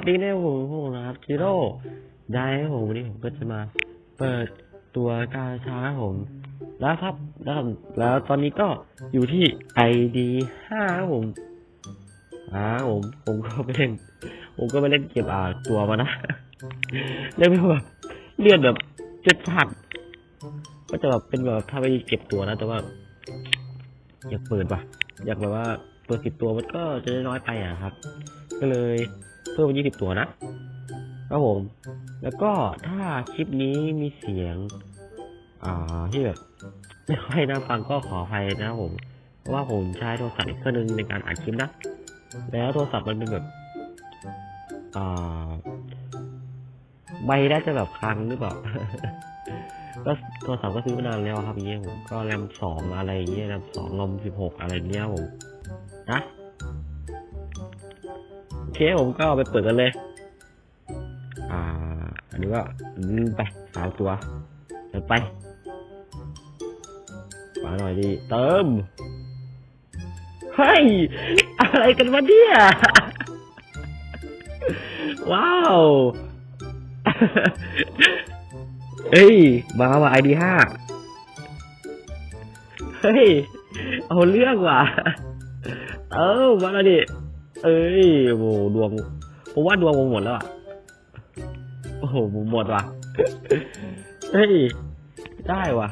วัสดีนะผมผมนะครับจิโร่ได้ครับผมวันนี้ผมก็จะมาเปิดตัวกาชาครับผม แล้วครับแล้วครับแล้วตอนนี้ก็อยู่ที่ ID ห้าครับผมอ่าผมผมก็ไปเล่น ผมก็ไปเล่นเก็บอ่าตัวมานะเรียกไม่ว่าเลื่อนแบบเจ็ดพันก็จะแบบเป็นแบบถ้าไปเก็บตัวนะ แต่ว่า อยากเปิดว่ะ อยากแบบว่าเปิดสิบตัวมันก็จะได้น้อยไปอะครับ ก็เลยเพิ่มเป็นยี่สิบตัวนะครับผม แล้วก็ถ้าคลิปนี้มีเสียง อ่าที่แบบไม่ค่อยน่าฟังก็ขออภัยนะผมเพราะว่าผมใช้โทรศัพท์อีกเครื่องหนึงในการอัดคลิปนะ แล้วโทรศัพท์มันเป็นแบบอ่าใบน่าจะแบบคลังหรือเปล่าก็โทรศัพท์ก็ซื้อมานานแล้วครับอย่างเงี้ยผมก็แรมสองอะไรอย่างเงี้ยแรมสองลมสิบหกอะไรเงี้ยผมนะ เคผมก็เอาไปเปิดกันเลย อ่า อันนี้ก็อืมไปสามตัวเดินไปมาหน่อยดิ เติม เฮ้ย อะไรกันวะเนี่ย ว้าว เฮ้ย มาว่ะไอดีห้าเฮ้ย เอาเรื่องว่ะ เออมาแล้วดิ เอ้ยโหดวงผมว่าดวงผมหมดแล้วอะโอ้โหผมหมดว่ะเฮ้ยได้ว่ะ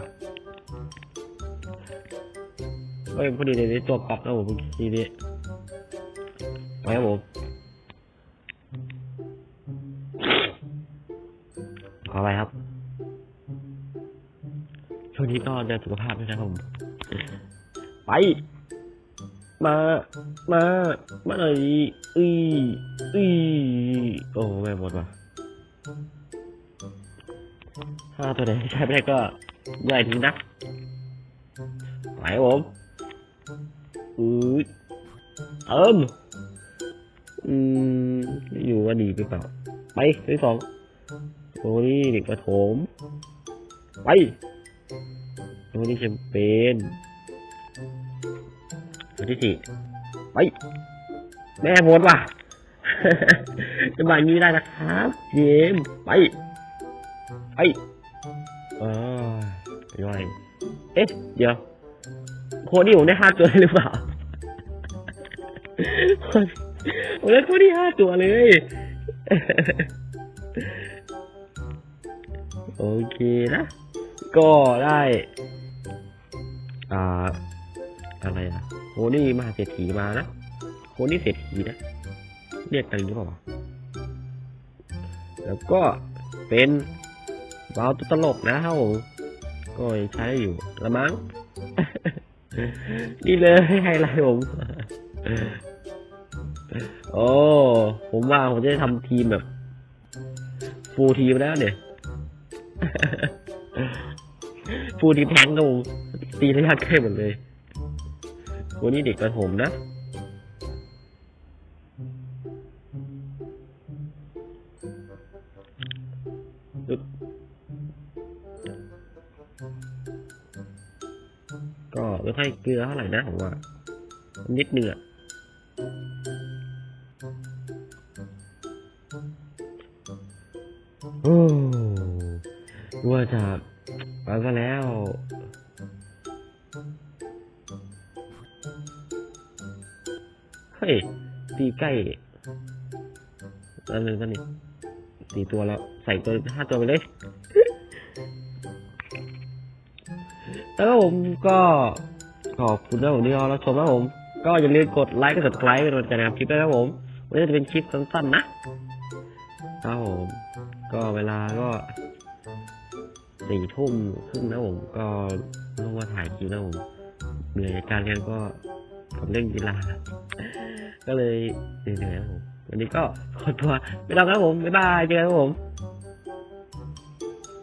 เฮ้ยพอดีในนี้ตัวกรอบนะผมเมื่อกี้นี้ไปครับผมขอไปครับช่วงนี้ก็ดูแลสุขภาพด้วยนะครับผม ไป มา มา มาหน่อยอืออือโอ้แม่หมดว่ะถ้าตัวไหนใช้ไม่ได้ก็ย่อยทิ้งนะไหวผมอือเอิมอืมอยู่ว่าดีหรือเปล่า ไปที่สองโอ้นี่เด็กประถม ไปโอ้นี่แชมเปญ ตัวที่สี่ไปแม่หมดว่ะจะมาอย่างนี้ได้นะครับเกมไปไปเออย่อยเอ๊ะ เดี๋ยวโคนี่ผมได้ห้าตัวเลยหรือเปล่าผมได้โคนี่ห้าตัวเลย โอเคนะ ก็ได้ อ่า อะไรอะโหนี่มหาเศรษฐีมานะโหนี่เศรษฐีนะ เรียกกันหรือเปล่า แล้วก็เป็นวาล์วตัวตลกนะครับผมก็ใช้อยู่ละมั้งนี่เลยไฮไลท์ผม โอ้ ผมว่าผมจะทำทีมแบบฟูลทีมแล้วเนี่ยฟูลทีมแทงก็ผมตีระยะใกล้หมดเลย วันนี้เด็กประถมนะ ก็ไม่ค่อยเกลือเท่าไหร่นะผมว่า นิดเนื้อโอ้ว่าจะไปซะแล้ว ฮ้ย ตีใกล้อันนึงกันนี่สี่ตัวแล้ว ใส่ตัวห้าตัวไปเลย แล้วผมก็ขอบคุณนะผมที่รอรับชมนะผม ก็อย่าลืมกดไลค์กด subscribe เป็นกำลังใจนะครับคลิปด้วยนะครับผมวันนี้จะเป็นคลิปสั้นๆนะครับผม ก็เวลาก็สี่ทุ่มครึ่งนะผม ก็ลงมาถ่ายคลิปนะผมเหนื่อยจากการเรียนก็ กับเรื่องกีฬาก็เลยเหนื่อยๆผมวันนี้ก็ขอตัวไปแล้วครับผมบ๊ายบายเจอกันครับผม